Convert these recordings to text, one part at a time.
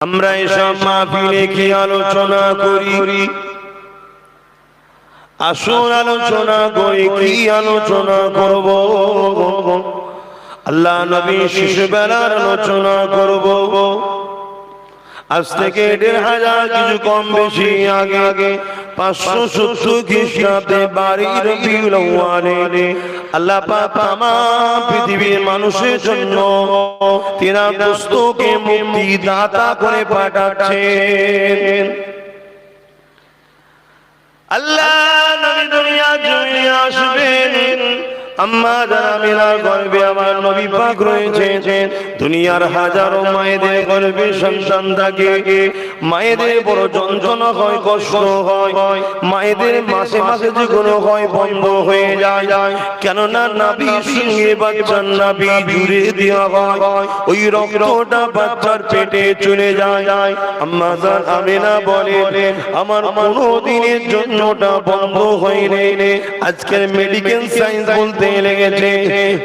আমরা এসব মাহফিলে কি আলোচনা করি? আসুন আলোচনা করি কি আলোচনা করব? আল্লাহ নবী শিশুবেলার আলোচনা করব। আজ থেকে দেড় হাজার কিছু কম বেশি আগে। আগে। পাঁচশো সত্তর খ্রিস্টাব্দে বাড়ির বিলওয়ারে আল্লাহ পাক তাম পৃথিবীর মানুষের জন্য তিনা দোস্তকে মুক্তি দাতা করে পাঠাচ্ছেন। আল্লাহ নবী দুনিয়া আসবেন আম্মা যারা মিলার গর্বে আমার নবী পাক রয়েছেন। দুনিয়ার হাজারো মায়েদের গর্বে সন্তান থাকে। মায়েদের বড় যন্ত্রণা হয়, কষ্ট হয়। মায়েদের মাসে মাসে যে কোনো হয়, বন্ধ হয়ে যায়। কেননা নাবি সঙ্গে বাচ্চার নাবি জুড়ে দেওয়া হয়। ওই রক্তটা বাচ্চার পেটে চলে যায়। আম্মা জান আমিনা বলেন, আমার কোনো দিনের জন্যটা বন্ধ হয়নি। আজকের মেডিকেল সায়েন্স বলতে লেগেছে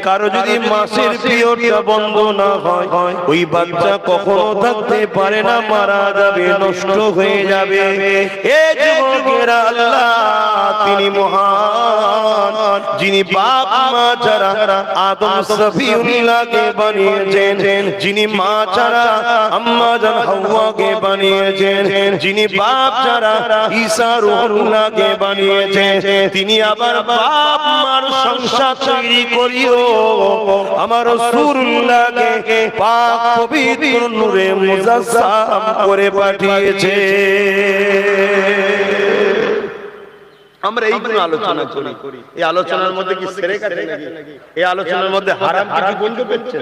কারও যদি মাসের পিরিয়ডটা বন্ধ না হয় ওই বাচ্চা কখনো থাকতে পারে না মারা যাবে নষ্ট হয়ে যাবে। এ যুবকেরা আল্লাহ তিনি মহান যিনি বাপ মা ছাড়া আদম সফিউল্লাহকে বানিয়েছেন। যিনি মা ছাড়া আম্মা জান হাওয়াকে বানিয়েছেন। যিনি বাপ ছাড়া ঈসা রুহুল্লাহকে বানিয়েছেন। তিনি আবার বাপ মার সংসার তৈরি করিও। আমার রাসূলুল্লাহকে পাক পবিত্র নূরে মুজাসসাম করে পাঠিয়েছে। আমরা এইগুলো আলোচনা করি। এই আলোচনার মধ্যে কি সেরে কাটে নাকি? এই আলোচনার মধ্যে হারাম কিছু বন্ধু পেচ্ছে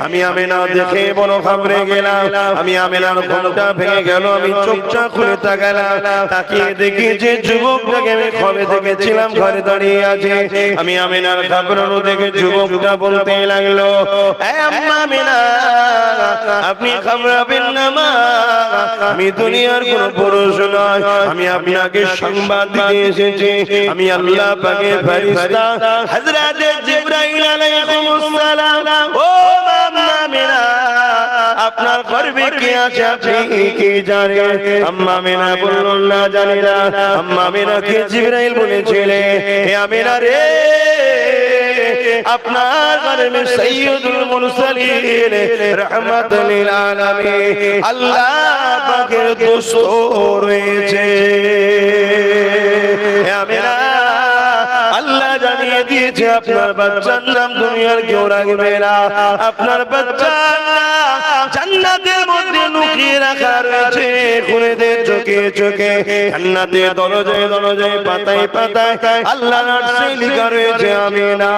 আমি আমেনা দেখে বড় গেলাম। আমি আমেনার ঘুমটা ভেঙে গেল, আমি চোখটা খুলে তাকালাম। তাকিয়ে দেখি যে দেখেছিলাম, ঘরে দাঁড়িয়ে আছে। আমি আমেনার খাবরানো দেখে যুবকটা বলতে লাগল, "এ আপনি আমি দুনিয়ার কোন পুরুষ নয়। আমি আপনাকে সংবাদ দিতে এসেছি। আমি আল্লাহ পাকের ফেরেশতা। হযরত জিবরাইল আলাইহিস সালাম ও আমেনা আপনার গর্বে কে আছে? আপনি কি জানেন? আম্মা আমেনা বলল না জানি না। আম্মা আমেনাকে জিবরাইল বলেছিলে? হে আমেনা রে আপনার গর্বে সৈয়দুল মুরসালিন রহমাতুল লিল আলামিন আল্লাহ পাকের দোস্ত রয়েছে। আপনার বাচ্চার নাম দুনিয়ার কেউ রাখবে না। আপনার বাচ্চার জান্নাতের মধ্যে লুকিয়ে রাখা রয়েছে। খুলে চোখে চোখে, জান্নাতে দরজায় দরজায় পাতায় পাতায় আল্লাহ নার্সে লিখা রয়েছে আমি না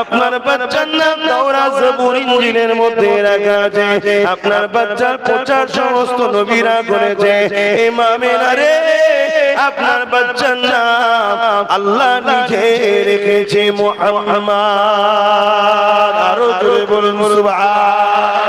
আপনার বাচ্চার নাম দৌড়া জবুর মধ্যে রাখা আছে। আপনার বাচ্চার প্রচার সমস্ত নবীরা করেছে। ইমামেরা রে, আপনার বাচ্চার নাম আল্লাহ নিজে রেখেছে মোহাম্মদ। আরও জোরে বলুন, সুবহান।